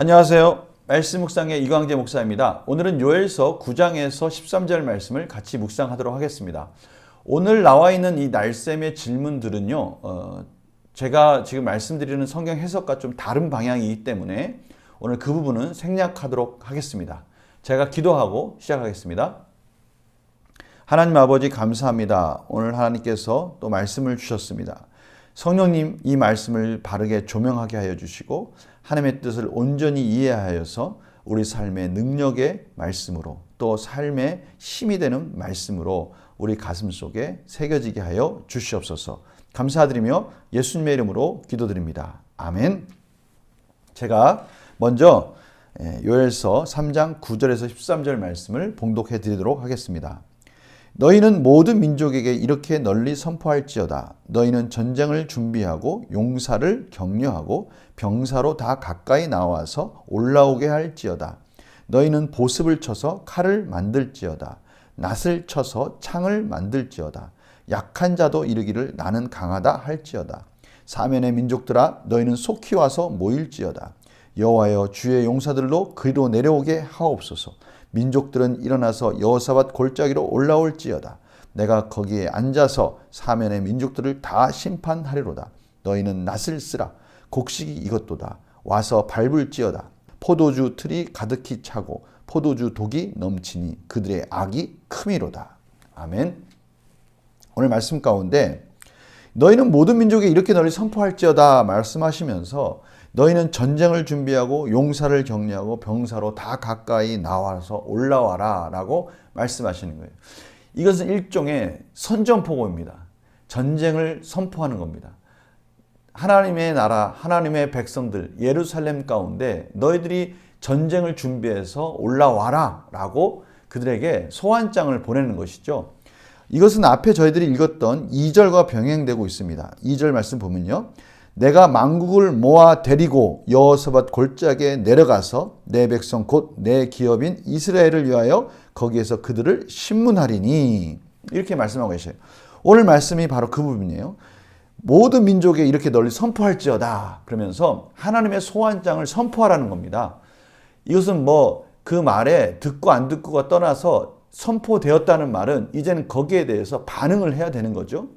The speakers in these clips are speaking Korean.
안녕하세요. 말씀 묵상의 이광재 목사입니다. 오늘은 요엘서 9장에서 13절 말씀을 같이 묵상하도록 하겠습니다. 오늘 나와 있는 이 날샘의 질문들은요, 어, 제가 지금 말씀드리는 성경 해석과 좀 다른 방향이기 때문에 오늘 그 부분은 생략하도록 하겠습니다. 제가 기도하고 시작하겠습니다. 하나님 아버지 감사합니다. 오늘 하나님께서 또 말씀을 주셨습니다. 성령님 이 말씀을 바르게 조명하게 하여 주시고 하나님의 뜻을 온전히 이해하여서 우리 삶의 능력의 말씀으로 또 삶의 힘이 되는 말씀으로 우리 가슴 속에 새겨지게 하여 주시옵소서. 감사드리며 예수님의 이름으로 기도드립니다. 아멘. 제가 먼저 예, 요엘서 3장 9절에서 13절 말씀을 봉독해 드리도록 하겠습니다. 너희는 모든 민족에게 이렇게 널리 선포할지어다. 너희는 전쟁을 준비하고 용사를 격려하고 병사로 다 가까이 나와서 올라오게 할지어다. 너희는 보습을 쳐서 칼을 만들지어다. 낫을 쳐서 창을 만들지어다. 약한 자도 이르기를 나는 강하다 할지어다. 사면의 민족들아 너희는 속히 와서 모일지어다. 여호와여 주의 용사들로 그리로 내려오게 하옵소서. 민족들은 일어나서 여호사밧 골짜기로 올라올지어다. 내가 거기에 앉아서 사면의 민족들을 다 심판하리로다. 너희는 낫을 쓰라. 곡식이 이것도다. 와서 밟을지어다. 포도주 틀이 가득히 차고 포도주 독이 넘치니 그들의 악이 크미로다. 아멘. 오늘 말씀 가운데 너희는 모든 민족에 이렇게 널리 선포할지어다 말씀하시면서 너희는 전쟁을 준비하고 용사를 격려하고 병사로 다 가까이 나와서 올라와라 라고 말씀하시는 거예요. 이것은 일종의 선전포고입니다. 전쟁을 선포하는 겁니다. 하나님의 나라, 하나님의 백성들, 예루살렘 가운데 너희들이 전쟁을 준비해서 올라와라 라고 그들에게 소환장을 보내는 것이죠. 이것은 앞에 저희들이 읽었던 2절과 병행되고 있습니다. 2절 말씀 보면요. 내가 망국을 모아 데리고 여호사밧 골짜기에 내려가서 내 백성 곧 내 기업인 이스라엘을 위하여 거기에서 그들을 신문하리니 이렇게 말씀하고 계셔요. 오늘 말씀이 바로 그 부분이에요. 모든 민족에 이렇게 널리 선포할지어다 그러면서 하나님의 소환장을 선포하라는 겁니다. 이것은 뭐 그 말에 듣고 안 듣고가 떠나서 선포되었다는 말은 이제는 거기에 대해서 반응을 해야 되는 거죠.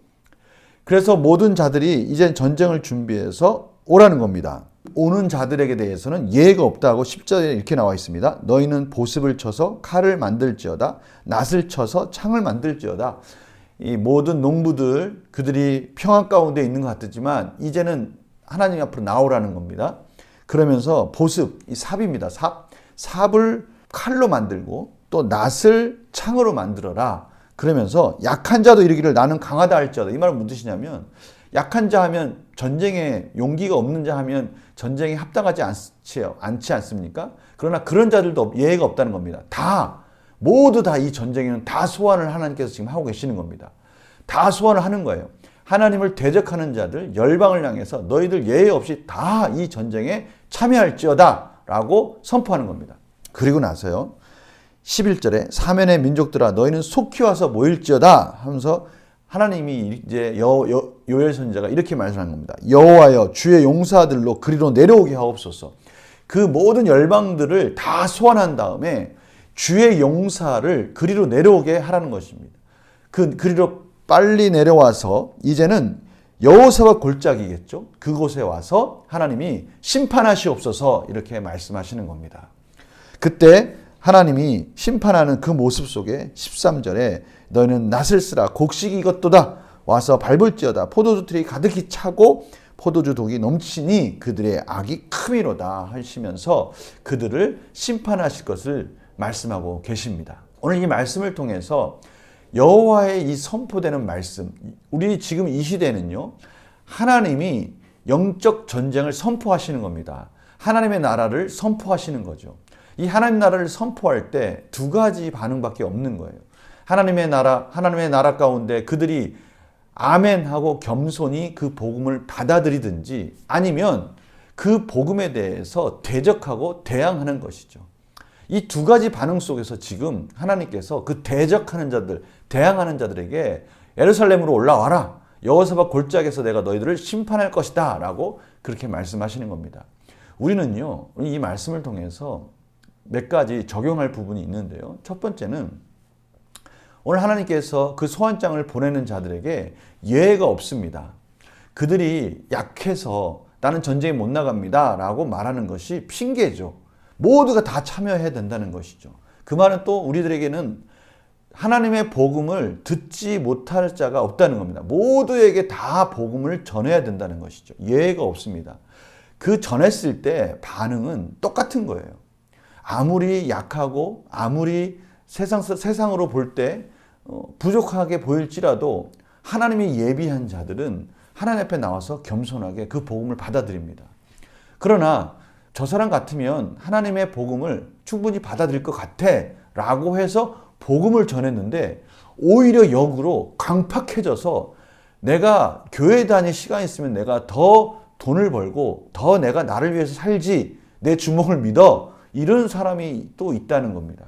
그래서 모든 자들이 이제 전쟁을 준비해서 오라는 겁니다. 오는 자들에게 대해서는 예의가 없다고 10절에 이렇게 나와 있습니다. 너희는 보습을 쳐서 칼을 만들지어다. 낫을 쳐서 창을 만들지어다. 이 모든 농부들 그들이 평안 가운데 있는 것 같았지만 이제는 하나님 앞으로 나오라는 겁니다. 그러면서 보습, 이 삽입니다. 삽. 삽을 칼로 만들고 또 낫을 창으로 만들어라. 그러면서 약한 자도 이르기를 나는 강하다 할지어다. 이 말은 무슨 뜻이냐면 약한 자 하면 전쟁에 용기가 없는 자 하면 전쟁에 합당하지 않지, 않지 않습니까? 그러나 그런 자들도 예외가 없다는 겁니다. 다 모두 다 이 전쟁에는 다 소환을 하나님께서 지금 하고 계시는 겁니다. 다 소환을 하는 거예요. 하나님을 대적하는 자들 열방을 향해서 너희들 예외 없이 다 이 전쟁에 참여할지어다라고 선포하는 겁니다. 그리고 나서요. 11절에 사면의 민족들아 너희는 속히 와서 모일지어다 하면서 하나님이 이제 여, 여, 요엘 선지자가 이렇게 말씀하는 겁니다. 여호와여 주의 용사들로 그리로 내려오게 하옵소서. 그 모든 열방들을 다 소환한 다음에 주의 용사를 그리로 내려오게 하라는 것입니다. 그 그리로 빨리 내려와서 이제는 여호사와 골짜기겠죠. 그곳에 와서 하나님이 심판하시옵소서 이렇게 말씀하시는 겁니다. 그때 하나님이 심판하는 그 모습 속에 13절에 너희는 낫을 쓰라 곡식이 이것도다 와서 밟을지어다 포도주 틀이 가득히 차고 포도주 독이 넘치니 그들의 악이 크미로다 하시면서 그들을 심판하실 것을 말씀하고 계십니다. 오늘 이 말씀을 통해서 여호와의 이 선포되는 말씀 우리 지금 이 시대는요 하나님이 영적 전쟁을 선포하시는 겁니다. 하나님의 나라를 선포하시는 거죠. 이 하나님 나라를 선포할 때 두 가지 반응밖에 없는 거예요. 하나님의 나라, 하나님의 나라 가운데 그들이 아멘 하고 겸손히 그 복음을 받아들이든지 아니면 그 복음에 대해서 대적하고 대항하는 것이죠. 이 두 가지 반응 속에서 지금 하나님께서 그 대적하는 자들, 대항하는 자들에게 예루살렘으로 올라와라. 여호사밧 골짜기에서 내가 너희들을 심판할 것이다라고 그렇게 말씀하시는 겁니다. 우리는요, 이 말씀을 통해서 몇 가지 적용할 부분이 있는데요. 첫 번째는 오늘 하나님께서 그 소환장을 보내는 자들에게 예외가 없습니다. 그들이 약해서 나는 전쟁에 못 나갑니다. 라고 말하는 것이 핑계죠. 모두가 다 참여해야 된다는 것이죠. 그 말은 또 우리들에게는 하나님의 복음을 듣지 못할 자가 없다는 겁니다. 모두에게 다 복음을 전해야 된다는 것이죠. 예외가 없습니다. 그 전했을 때 반응은 똑같은 거예요. 아무리 약하고 아무리 세상, 세상으로 볼때 어, 부족하게 보일지라도 하나님이 예비한 자들은 하나님 앞에 나와서 겸손하게 그 복음을 받아들입니다. 그러나 저 사람 같으면 하나님의 복음을 충분히 받아들일 것 같아 라고 해서 복음을 전했는데 오히려 역으로 강팍해져서 내가 교회 다닐 시간 있으면 내가 더 돈을 벌고 더 내가 나를 위해서 살지 내 주먹을 믿어 이런 사람이 또 있다는 겁니다.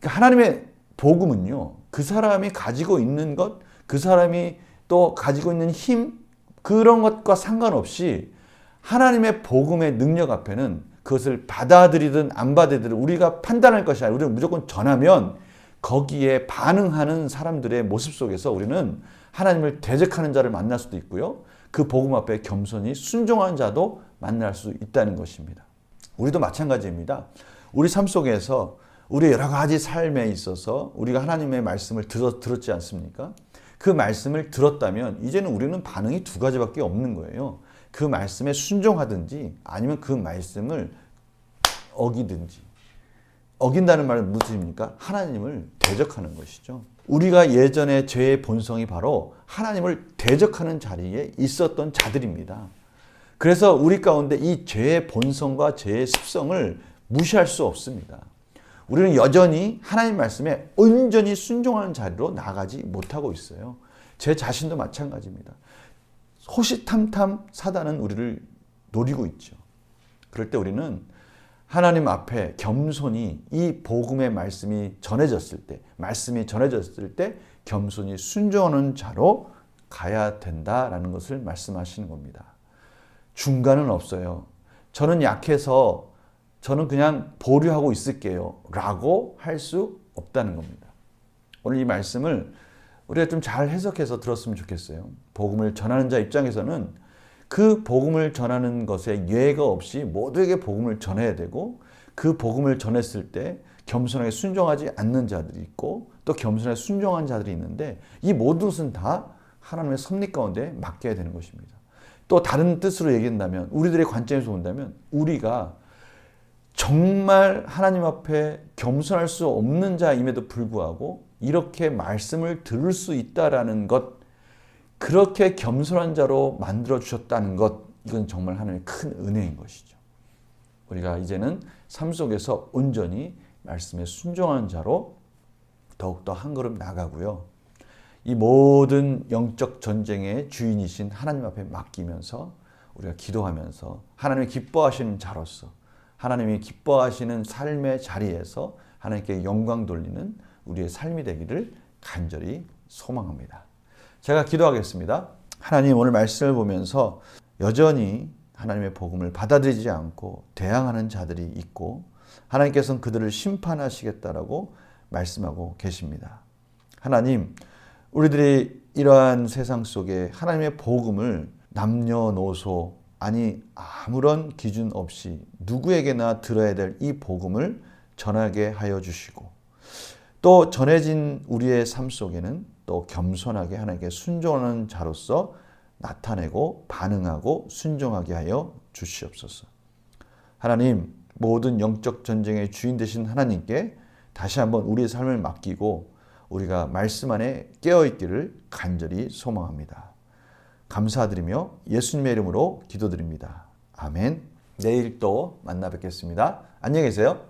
그러니까 하나님의 복음은요 그 사람이 가지고 있는 것, 그 사람이 또 가지고 있는 힘 그런 것과 상관없이 하나님의 복음의 능력 앞에는 그것을 받아들이든 안 받아들이든 우리가 판단할 것이 아니라 우리는 무조건 전하면 거기에 반응하는 사람들의 모습 속에서 우리는 하나님을 대적하는 자를 만날 수도 있고요. 그 복음 앞에 겸손히 순종한 자도 만날 수 있다는 것입니다. 우리도 마찬가지입니다. 우리 삶 속에서 우리 여러 가지 삶에 있어서 우리가 하나님의 말씀을 들었, 들었지 않습니까? 그 말씀을 들었다면 이제는 우리는 반응이 두 가지밖에 없는 거예요. 그 말씀에 순종하든지 아니면 그 말씀을 어기든지. 어긴다는 말은 무슨 뜻입니까? 하나님을 대적하는 것이죠. 우리가 예전에 죄의 본성이 바로 하나님을 대적하는 자리에 있었던 자들입니다. 그래서 우리 가운데 이 죄의 본성과 죄의 습성을 무시할 수 없습니다. 우리는 여전히 하나님 말씀에 온전히 순종하는 자리로 나가지 못하고 있어요. 제 자신도 마찬가지입니다. 호시탐탐 사단은 우리를 노리고 있죠. 그럴 때 우리는 하나님 앞에 겸손히 이 복음의 말씀이 전해졌을 때, 말씀이 전해졌을 때 겸손히 순종하는 자로 가야 된다라는 것을 말씀하시는 겁니다. 중간은 없어요. 저는 약해서 저는 그냥 보류하고 있을게요. 라고 할 수 없다는 겁니다. 오늘 이 말씀을 우리가 좀 잘 해석해서 들었으면 좋겠어요. 복음을 전하는 자 입장에서는 그 복음을 전하는 것에 예가 없이 모두에게 복음을 전해야 되고 그 복음을 전했을 때 겸손하게 순종하지 않는 자들이 있고 또 겸손하게 순종한 자들이 있는데 이 모든 것은 다 하나님의 섭리 가운데 맡겨야 되는 것입니다. 또 다른 뜻으로 얘기한다면 우리들의 관점에서 본다면 우리가 정말 하나님 앞에 겸손할 수 없는 자임에도 불구하고 이렇게 말씀을 들을 수 있다라는 것 그렇게 겸손한 자로 만들어 주셨다는 것 이건 정말 하나님의 큰 은혜인 것이죠. 우리가 이제는 삶 속에서 온전히 말씀에 순종하는 자로 더욱더 한 걸음 나가고요. 이 모든 영적 전쟁의 주인이신 하나님 앞에 맡기면서 우리가 기도하면서 하나님이 기뻐하시는 자로서 하나님이 기뻐하시는 삶의 자리에서 하나님께 영광 돌리는 우리의 삶이 되기를 간절히 소망합니다. 제가 기도하겠습니다. 하나님 오늘 말씀을 보면서 여전히 하나님의 복음을 받아들이지 않고 대항하는 자들이 있고 하나님께서는 그들을 심판하시겠다라고 말씀하고 계십니다. 하나님, 우리들이 이러한 세상 속에 하나님의 복음을 남녀노소 아니 아무런 기준 없이 누구에게나 들어야 될 이 복음을 전하게 하여 주시고 또 전해진 우리의 삶 속에는 또 겸손하게 하나님께 순종하는 자로서 나타내고 반응하고 순종하게 하여 주시옵소서. 하나님, 모든 영적 전쟁의 주인 되신 하나님께 다시 한번 우리의 삶을 맡기고 우리가 말씀 안에 깨어 있기를 간절히 소망합니다. 감사드리며 예수님의 이름으로 기도드립니다. 아멘. 내일 또 만나 뵙겠습니다. 안녕히 계세요.